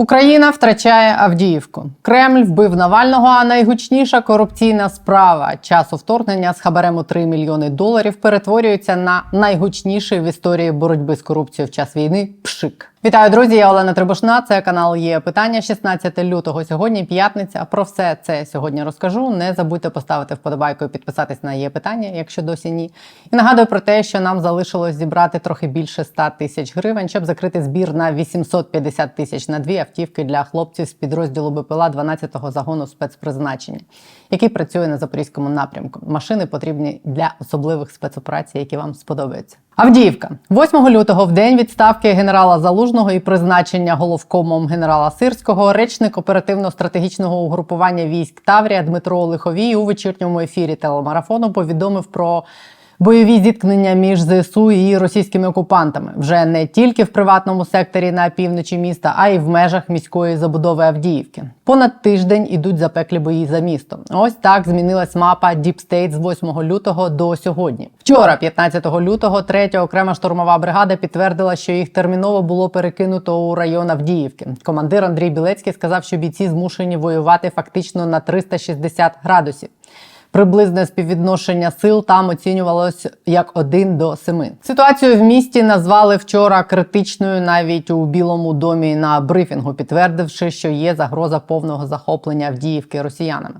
Україна втрачає Авдіївку. Кремль вбив Навального. А найгучніша корупційна справа часу вторгнення з хабарем у 3 мільйони доларів перетворюється на найгучніший в історії боротьби з корупцією в час війни. Пшик. Вітаю, друзі! Я Олена Трибушна. Це канал є питання. 16 лютого. Сьогодні п'ятниця. Про все це сьогодні розкажу. Не забудьте поставити вподобайку і підписатись на є питання, якщо досі ні. І нагадую про те, що нам залишилось зібрати трохи більше 100 тисяч гривень, щоб закрити збір на 850 тисяч на дві автівки для хлопців з підрозділу БПЛА 12-го загону спецпризначення, який працює на запорізькому напрямку. Машини потрібні для особливих спецоперацій, які вам сподобаються. Авдіївка 8 лютого, в день відставки генерала Залужного і призначення головкомом генерала Сирського, речник оперативно-стратегічного угрупування військ Таврія Дмитро Лиховій у вечірньому ефірі телемарафону повідомив про. Бойові зіткнення між ЗСУ і російськими окупантами вже не тільки в приватному секторі на півночі міста, а й в межах міської забудови Авдіївки. Понад тиждень ідуть запеклі бої за місто. Ось так змінилась мапа State з 8 лютого до сьогодні. Вчора, 15 лютого, 3 окрема штурмова бригада підтвердила, що їх терміново було перекинуто у район Авдіївки. Командир Андрій Білецький сказав, що бійці змушені воювати фактично на 360 градусів. Приблизне співвідношення сил там оцінювалось як 1 до 7. Ситуацію в місті назвали вчора критичною навіть у Білому домі на брифінгу, підтвердивши, що є загроза повного захоплення Авдіївки росіянами.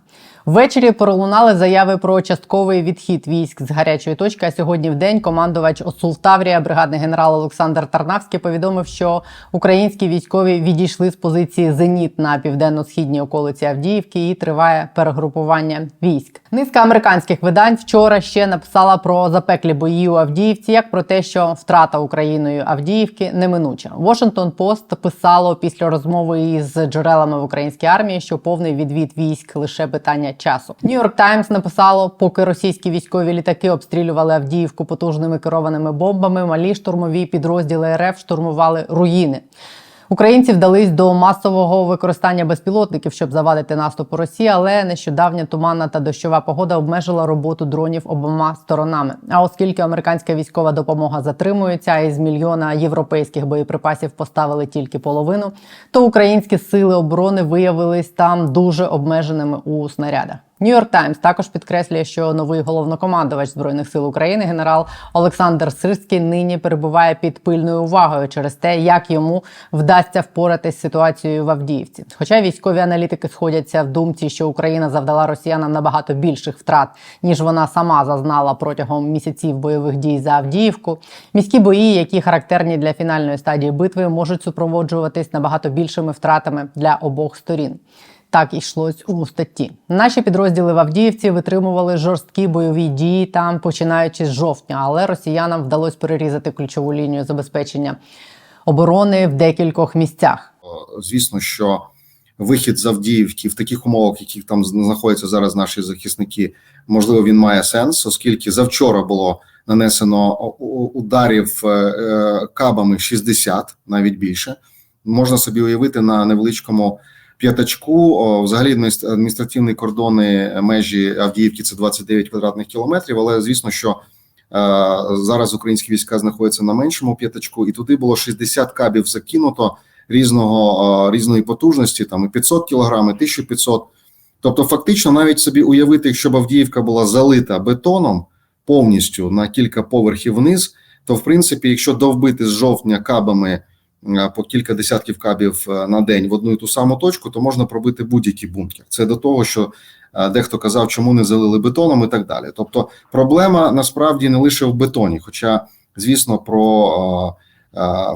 Ввечері пролунали заяви про частковий відхід військ з гарячої точки. А сьогодні в день командувач ОСУЛ Таврія, бригадний генерал Олександр Тарнавський, повідомив, що українські військові відійшли з позиції Зеніт на південно-східній околиці Авдіївки і триває перегрупування військ. Низка американських видань вчора ще написала про запеклі бої у Авдіївці, як про те, що втрата Україною Авдіївки неминуча. Washington Post писало після розмови із джерелами в українській армії, що повний відвід військ лише питання часу. Нью-Йорк Таймс написало, поки російські військові літаки обстрілювали Авдіївку потужними керованими бомбами, малі штурмові підрозділи РФ штурмували руїни. Українці вдались до масового використання безпілотників, щоб завадити наступу Росії, але нещодавня туманна та дощова погода обмежила роботу дронів обома сторонами. А оскільки американська військова допомога затримується, а із мільйона європейських боєприпасів поставили тільки половину, то українські сили оборони виявились там дуже обмеженими у снарядах. Нью-Йорк Таймс також підкреслює, що новий головнокомандувач збройних сил України генерал Олександр Сирський нині перебуває під пильною увагою через те, як йому вдасться впоратись з ситуацією в Авдіївці. Хоча військові аналітики сходяться в думці, що Україна завдала росіянам набагато більших втрат, ніж вона сама зазнала протягом місяців бойових дій за Авдіївку. Міські бої, які характерні для фінальної стадії битви, можуть супроводжуватись набагато більшими втратами для обох сторін. Так йшлось у статті. Наші підрозділи в Авдіївці витримували жорсткі бойові дії там, починаючи з жовтня, але росіянам вдалося перерізати ключову лінію забезпечення оборони в декількох місцях. Звісно, що вихід з Авдіївки в таких умовах, яких там знаходяться зараз наші захисники, можливо, він має сенс, оскільки завчора було нанесено ударів кабами 60, навіть більше. Можна собі уявити на невеличкому п'ятачку. Взагалі, адміністративні кордони межі Авдіївки це 29 квадратних кілометрів. Але звісно, що зараз українські війська знаходяться на меншому п'ятачку, і туди було 60 кабів закинуто різного різної потужності, там і 500 кілограм, і 1500. Тобто, фактично, навіть собі уявити, якщо б Авдіївка була залита бетоном повністю на кілька поверхів вниз, то в принципі, якщо довбити з жовтня кабами по кілька десятків кабів на день в одну і ту саму точку, то можна пробити будь-який бункер. Це до того, що дехто казав, чому не залили бетоном і так далі. Тобто, проблема насправді не лише в бетоні, хоча, звісно, про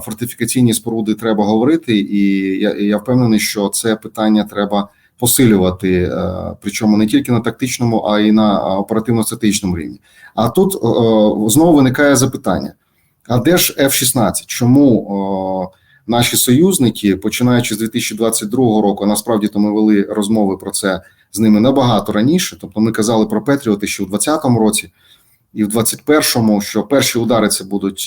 фортифікаційні споруди треба говорити, і я, я впевнений, що це питання треба посилювати, причому не тільки на тактичному, а й на оперативно-стратегічному рівні. А тут знову виникає запитання. А де ж F-16? Чому о, наші союзники, починаючи з 2022 року, насправді то ми вели розмови про це з ними набагато раніше. Тобто, ми казали про Петріоти ще у 2020 році, і в 2021-му, що перші удари це будуть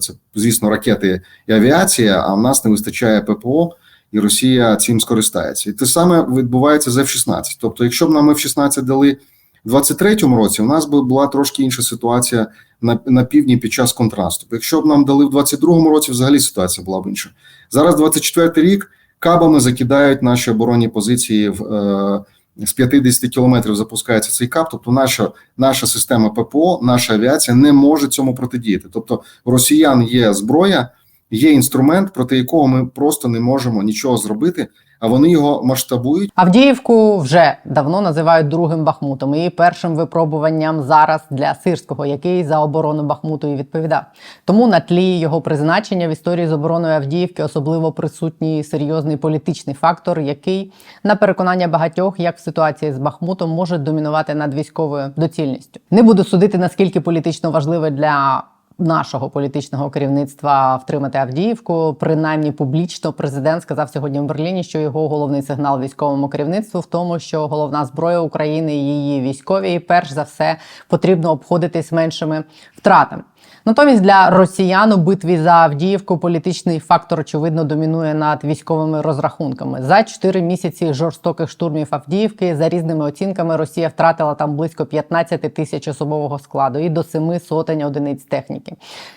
це, звісно, ракети і авіація. А в нас не вистачає ППО, і Росія цим скористається. І те саме відбувається з F-16. Тобто, якщо б нам F-16 дали. У 23-му році у нас би була трошки інша ситуація на на півдні під час контрасту. Якщо б нам дали в 22-му році, взагалі ситуація була б інша. Зараз 24-й рік, кабами закидають наші оборонні позиції в. Е, з 50 кілометрів запускається цей кап, тобто наша наша система ППО, наша авіація не може цьому протидіяти. Тобто, росіян є зброя, є інструмент, проти якого ми просто не можемо нічого зробити, а вони його масштабують. Авдіївку вже давно називають другим Бахмутом і першим випробуванням зараз для Сирського, який за оборону Бахмуту і відповідав. Тому на тлі його призначення в історії з обороною Авдіївки особливо присутній серйозний політичний фактор, який на переконання багатьох, як в ситуації з Бахмутом, може домінувати над військовою доцільністю. Не буду судити наскільки політично важливе для нашого політичного керівництва втримати Авдіївку. Принаймні публічно президент сказав сьогодні в Берліні, що його головний сигнал військовому керівництву в тому, що головна зброя України, її військові, і перш за все потрібно обходитись меншими втратами. Натомість для росіян у битві за Авдіївку політичний фактор очевидно домінує над військовими розрахунками. За чотири місяці жорстоких штурмів Авдіївки за різними оцінками Росія втратила там близько 15 тисяч особового складу і до семи сотень одиниць техніки.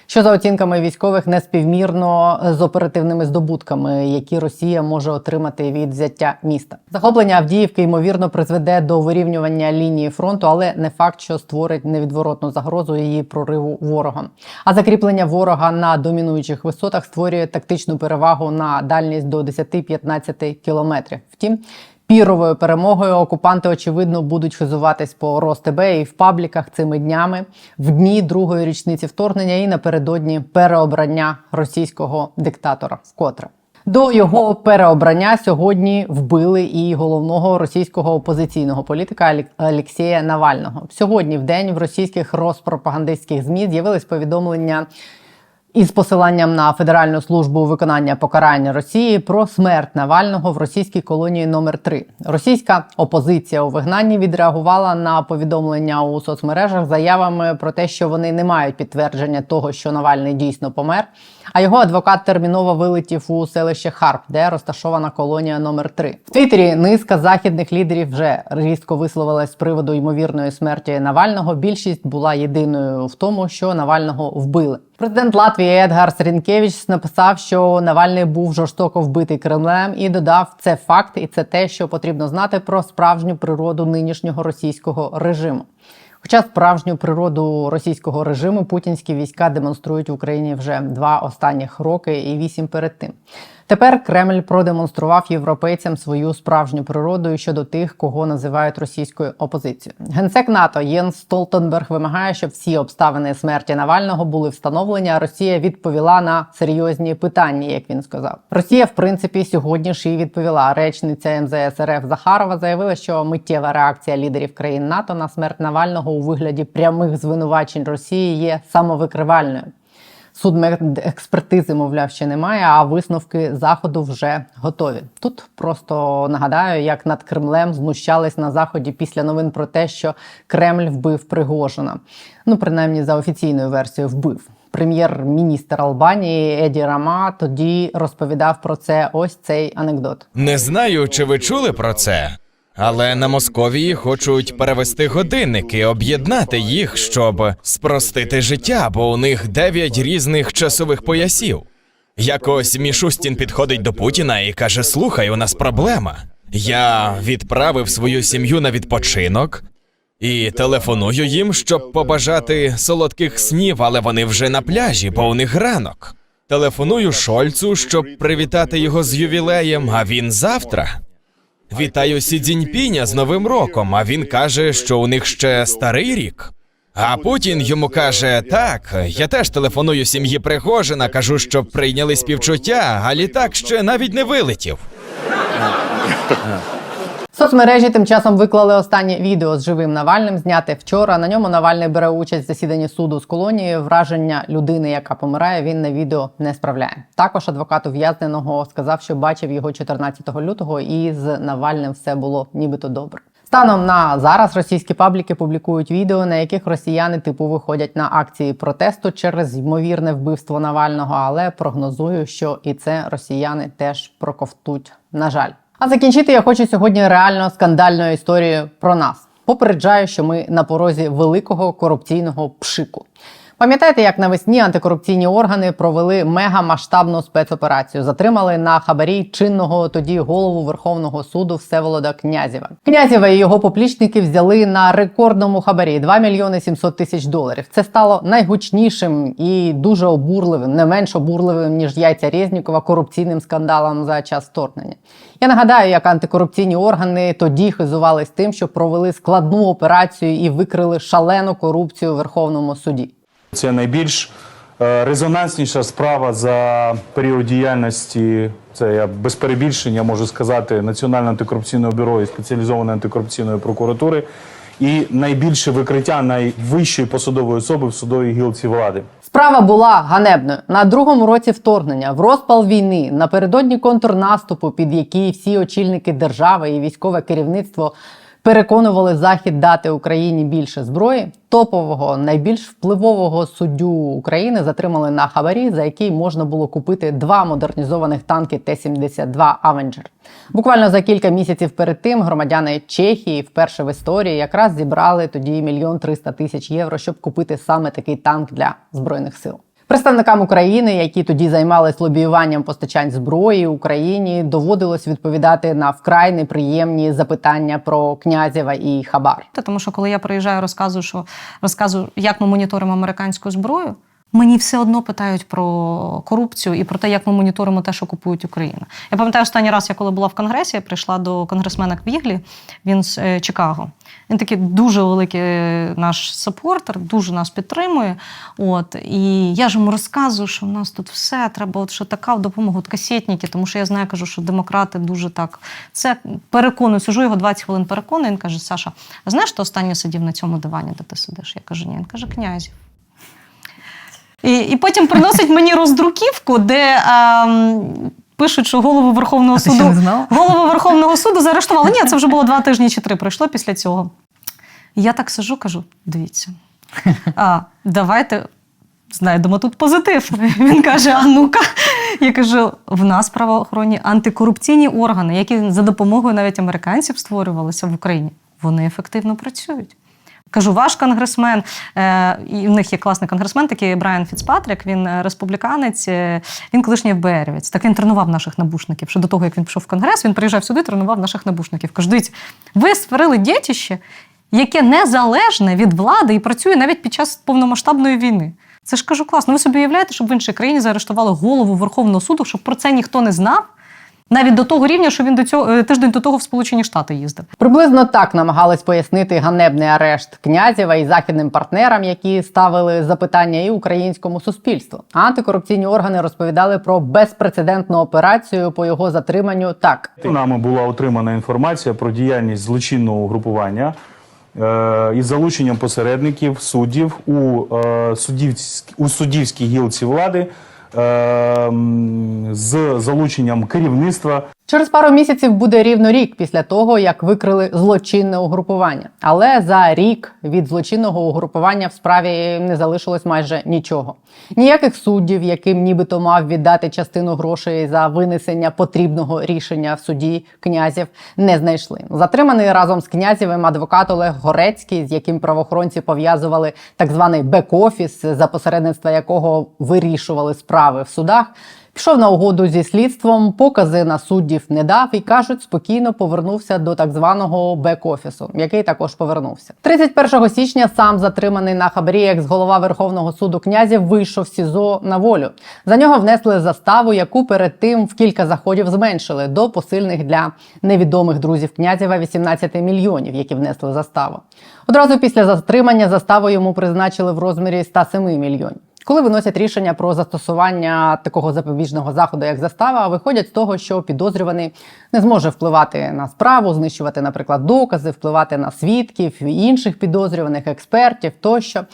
Що за оцінками військових неспівмірно з оперативними здобутками, які Росія може отримати від взяття міста. Захоплення Авдіївки ймовірно призведе до вирівнювання лінії фронту, але не факт, що створить невідворотну загрозу її прориву ворога. А закріплення ворога на домінуючих висотах створює тактичну перевагу на дальність до 10-15 кілометрів. Втім. Піровою перемогою окупанти очевидно будуть хизуватись по Ростебе і в пабліках цими днями в дні другої річниці вторгнення і напередодні переобрання російського диктатора. Вкотре до його переобрання сьогодні вбили і головного російського опозиційного політика Олексія Навального. Сьогодні в день в російських розпропагандистських змі з'явились повідомлення. Із посиланням на Федеральну службу виконання покарання Росії про смерть Навального в російській колонії номер 3 Російська опозиція у вигнанні відреагувала на повідомлення у соцмережах заявами про те, що вони не мають підтвердження того, що Навальний дійсно помер. А його адвокат терміново вилетів у селище Харп, де розташована колонія номер 3 В Твіттері низка західних лідерів вже різко висловилась з приводу ймовірної смерті Навального. Більшість була єдиною в тому, що Навального вбили. Президент Латвії Едгар Срінкевич написав, що Навальний був жорстоко вбитий Кремлем, і додав це факт, і це те, що потрібно знати про справжню природу нинішнього російського режиму. Хоча справжню природу російського режиму путінські війська демонструють в Україні вже два останніх роки і вісім перед тим. Тепер Кремль продемонстрував європейцям свою справжню природу щодо тих, кого називають російською опозицією. Генсек НАТО Єнс Столтенберг вимагає, щоб всі обставини смерті Навального були встановлені. А Росія відповіла на серйозні питання, як він сказав. Росія, в принципі, сьогодні ж і відповіла. Речниця МЗС РФ Захарова заявила, що миттєва реакція лідерів країн НАТО на смерть Навального у вигляді прямих звинувачень Росії є самовикривальною. Судмедекспертизи, мовляв, ще немає, а висновки заходу вже готові. Тут просто нагадаю, як над Кремлем знущались на заході після новин про те, що Кремль вбив Пригожина. Ну, принаймні, за офіційною версією, вбив. Прем'єр-міністр Албанії Еді Рама тоді розповідав про це. Ось цей анекдот. Не знаю, чи ви чули про це. Але на Московії хочуть перевести годинники, об'єднати їх, щоб спростити життя, бо у них дев'ять різних часових поясів. Якось Мішустін підходить до Путіна і каже: Слухай, у нас проблема. Я відправив свою сім'ю на відпочинок і телефоную їм, щоб побажати солодких снів, але вони вже на пляжі, бо у них ранок. Телефоную Шольцу, щоб привітати його з ювілеєм, а він завтра. Вітаю Сі Цзіньпіня з Новим роком, а він каже, що у них ще старий рік. А Путін йому каже: так, я теж телефоную сім'ї Пригожина, кажу, щоб прийняли співчуття, а літак ще навіть не вилетів. Соцмережі тим часом виклали останнє відео з живим Навальним, зняте вчора. На ньому Навальний бере участь в засіданні суду з колонії. Враження людини, яка помирає, він на відео не справляє. Також адвокат ув'язненого сказав, що бачив його 14 лютого, і з Навальним все було нібито добре. Станом на зараз російські пабліки публікують відео, на яких росіяни типу виходять на акції протесту через ймовірне вбивство Навального, але прогнозую, що і це росіяни теж проковтуть. На жаль. А закінчити я хочу сьогодні реально скандальною історією про нас. Попереджаю, що ми на порозі великого корупційного пшику. Пам'ятаєте, як навесні антикорупційні органи провели мегамасштабну спецоперацію? Затримали на хабарі чинного тоді голову Верховного суду Всеволода Князєва. Князєва і його поплічники взяли на рекордному хабарі 2 мільйони 700 тисяч доларів. Це стало найгучнішим і дуже обурливим, не менш обурливим ніж яйця Резнікова корупційним скандалом за час вторгнення. Я нагадаю, як антикорупційні органи тоді хизувались тим, що провели складну операцію і викрили шалену корупцію у Верховному суді. Це найбільш е, резонансніша справа за період діяльності. Це я без перебільшення можу сказати Національного антикорупційного бюро і спеціалізованої антикорупційної прокуратури. І найбільше викриття найвищої посадової особи в судовій гілці влади. Справа була ганебною на другому році вторгнення, в розпал війни, напередодні контрнаступу, під який всі очільники держави і військове керівництво переконували захід дати Україні більше зброї. Топового найбільш впливового суддю України затримали на хабарі, за який можна було купити два модернізованих танки Т-72 Авенджер. Буквально за кілька місяців перед тим громадяни Чехії вперше в історії якраз зібрали тоді мільйон триста тисяч євро, щоб купити саме такий танк для збройних сил. Представникам України, які тоді займались лобіюванням постачань зброї Україні, доводилось відповідати на вкрай неприємні запитання про князєва і хабар. Та Тому що коли я приїжджаю, розказую, що розказую, як ми моніторимо американську зброю. Мені все одно питають про корупцію і про те, як ми моніторимо те, що купують Україна. Я пам'ятаю останній раз, я коли була в Конгресі, я прийшла до конгресмена Квіглі, він з е, Чикаго. Він такий дуже великий е, наш сапортер, дуже нас підтримує. От і я ж йому розказую, що в нас тут все треба, от що така допомога, от касетники, тому що я знаю, кажу, що демократи дуже так це переконую. Сижу його 20 хвилин переконую. Він каже: Саша, а знаєш, хто останній сидів на цьому дивані, де ти сидиш? Я кажу, ні. Він каже, князів. І, і потім приносить мені роздруківку, де ем, пишуть, що голову Верховного суду ще не голову Верховного суду заарештували. Ні, це вже було два тижні чи три пройшло після цього. Я так сижу, кажу: дивіться, а, давайте знайдемо тут позитив. Він каже: А ну-ка. Я кажу: в нас правоохоронні антикорупційні органи, які за допомогою навіть американців створювалися в Україні, вони ефективно працюють. Кажу, ваш конгресмен, е, і в них є класний конгресмен, такий Брайан Фіцпатрік, він е, республіканець, е, він колишній ФБРівець. Так він тренував наших набушників. Ще до того, як він пішов в конгрес, він приїжджав сюди, тренував наших набушників. Кажу, дивіться, ви створили дітище, яке незалежне від влади і працює навіть під час повномасштабної війни. Це ж кажу, класно. Ви собі уявляєте, щоб в іншій країні заарештували голову Верховного суду, щоб про це ніхто не знав, навіть до того рівня, що він до цього е, тиждень до того в Сполучені Штати їздив. Приблизно так намагались пояснити ганебний арешт князєва і західним партнерам, які ставили запитання і українському суспільству. Антикорупційні органи розповідали про безпрецедентну операцію по його затриманню. Так Нами була отримана інформація про діяльність злочинного угрупування е, із залученням посередників, суддів у, е, у суддівській гілці влади з залученням керівництва Через пару місяців буде рівно рік після того, як викрили злочинне угрупування. Але за рік від злочинного угрупування в справі не залишилось майже нічого. Ніяких суддів, яким нібито мав віддати частину грошей за винесення потрібного рішення в суді князів, не знайшли. Затриманий разом з князєвим адвокат Олег Горецький, з яким правоохоронці пов'язували так званий бек-офіс, за посередництва якого вирішували справи в судах. Пішов на угоду зі слідством, покази на суддів не дав і кажуть, спокійно повернувся до так званого бек-офісу, який також повернувся. 31 січня сам затриманий на хабарі екс-голова Верховного суду князів вийшов з СІЗО на волю. За нього внесли заставу, яку перед тим в кілька заходів зменшили до посильних для невідомих друзів князєва 18 мільйонів, які внесли заставу. Одразу після затримання заставу йому призначили в розмірі 107 мільйонів. Коли виносять рішення про застосування такого запобіжного заходу, як застава, виходять з того, що підозрюваний не зможе впливати на справу, знищувати, наприклад, докази, впливати на свідків, інших підозрюваних експертів тощо.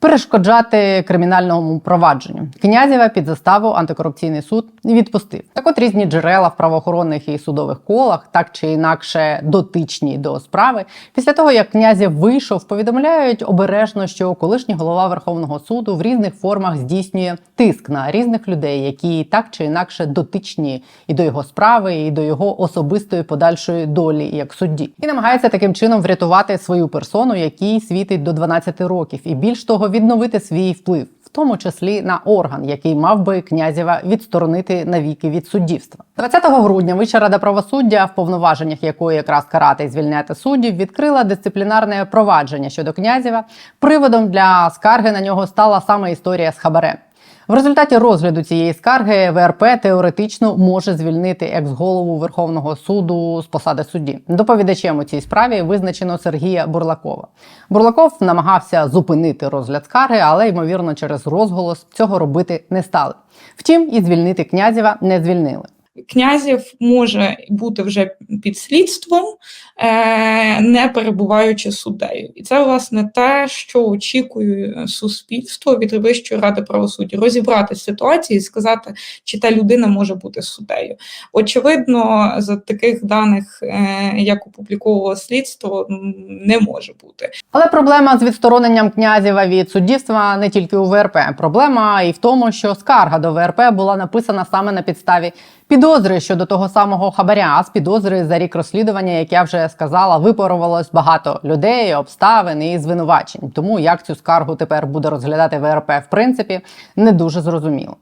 Перешкоджати кримінальному провадженню князєва під заставу антикорупційний суд відпустив. Так от різні джерела в правоохоронних і судових колах, так чи інакше дотичні до справи. Після того як князів вийшов, повідомляють обережно, що колишній голова Верховного суду в різних формах здійснює тиск на різних людей, які так чи інакше дотичні і до його справи, і до його особистої подальшої долі як судді, і намагається таким чином врятувати свою персону, якій світить до 12 років. І більш того, відновити свій вплив, в тому числі на орган, який мав би князєва відсторонити навіки від суддівства. 20 грудня Вища рада правосуддя, в повноваженнях якої якраз карати і звільняти суддів, відкрила дисциплінарне провадження щодо князєва. Приводом для скарги на нього стала саме історія з хабарем. В результаті розгляду цієї скарги ВРП теоретично може звільнити екс-голову Верховного суду з посади судді. Доповідачем у цій справі визначено Сергія Бурлакова. Бурлаков намагався зупинити розгляд скарги, але ймовірно через розголос цього робити не стали. Втім, і звільнити князєва не звільнили. Князів може бути вже під слідством, не перебуваючи суддею. І це, власне, те, що очікує суспільство від Вищої ради правосуддя, розібрати ситуацію і сказати, чи та людина може бути суддею. Очевидно, за таких даних, е, як опубліковувало слідство, не може бути. Але проблема з відстороненням князєва від суддівства не тільки у ВРП. Проблема і в тому, що скарга до ВРП була написана саме на підставі підозри щодо того самого хабаря. А з підозри за рік розслідування, як я сказала, випарувалось багато людей, обставин і звинувачень. Тому як цю скаргу тепер буде розглядати ВРП, в принципі, не дуже зрозуміло.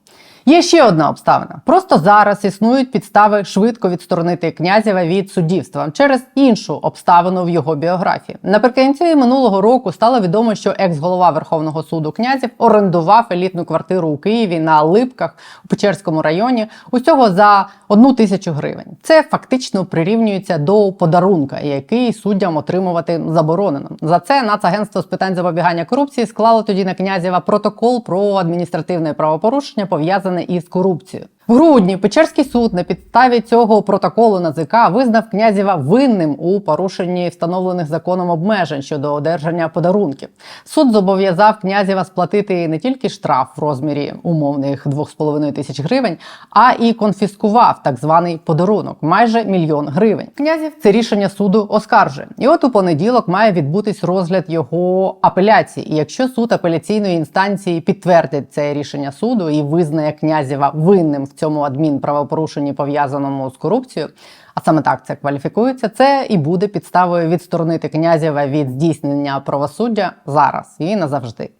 Є ще одна обставина. Просто зараз існують підстави швидко відсторонити князєва від суддівства через іншу обставину в його біографії. Наприкінці минулого року стало відомо, що екс-голова Верховного суду князів орендував елітну квартиру у Києві на Липках у Печерському районі усього за одну тисячу гривень. Це фактично прирівнюється до подарунка, який суддям отримувати заборонено. За це Нацагентство з питань запобігання корупції склало тоді на князєва протокол про адміністративне правопорушення пов'язане із корупцією. Грудні Печерський суд на підставі цього протоколу НАЗК визнав князєва винним у порушенні встановлених законом обмежень щодо одержання подарунків. Суд зобов'язав князєва сплатити не тільки штраф в розмірі умовних 2,5 тисяч гривень, а і конфіскував так званий подарунок майже мільйон гривень. Князів це рішення суду оскаржує. І от у понеділок має відбутись розгляд його апеляції. І якщо суд апеляційної інстанції підтвердить це рішення суду і визнає князєва винним в цьому адмінправопорушенні пов'язаному з корупцією. А саме так це кваліфікується. Це і буде підставою відсторонити князєва від здійснення правосуддя зараз і назавжди.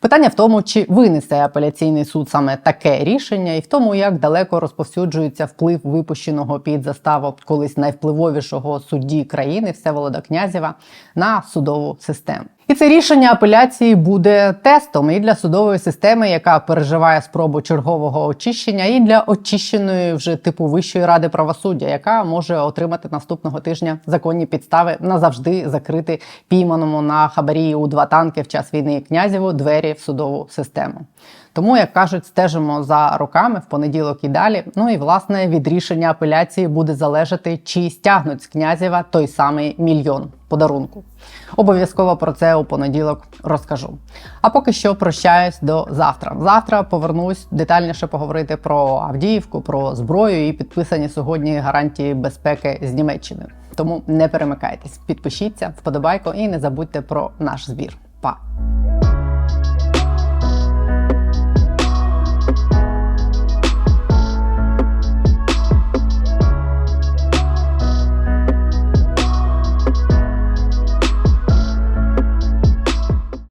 Питання в тому, чи винесе апеляційний суд саме таке рішення, і в тому, як далеко розповсюджується вплив випущеного під заставу колись найвпливовішого судді країни Всеволода Князєва на судову систему. І це рішення апеляції буде тестом і для судової системи, яка переживає спробу чергового очищення, і для очищеної вже типу Вищої ради правосуддя, яка може отримати наступного тижня законні підстави назавжди закрити пійманому на хабарі у два танки в час війни князєву двері в судову систему. Тому, як кажуть, стежимо за роками в понеділок і далі. Ну і власне від рішення апеляції буде залежати, чи стягнуть з князєва той самий мільйон подарунку. Обов'язково про це у понеділок розкажу. А поки що прощаюсь до завтра. Завтра повернусь детальніше поговорити про Авдіївку, про зброю і підписані сьогодні гарантії безпеки з Німеччини. Тому не перемикайтесь, підпишіться, вподобайку і не забудьте про наш збір. Па!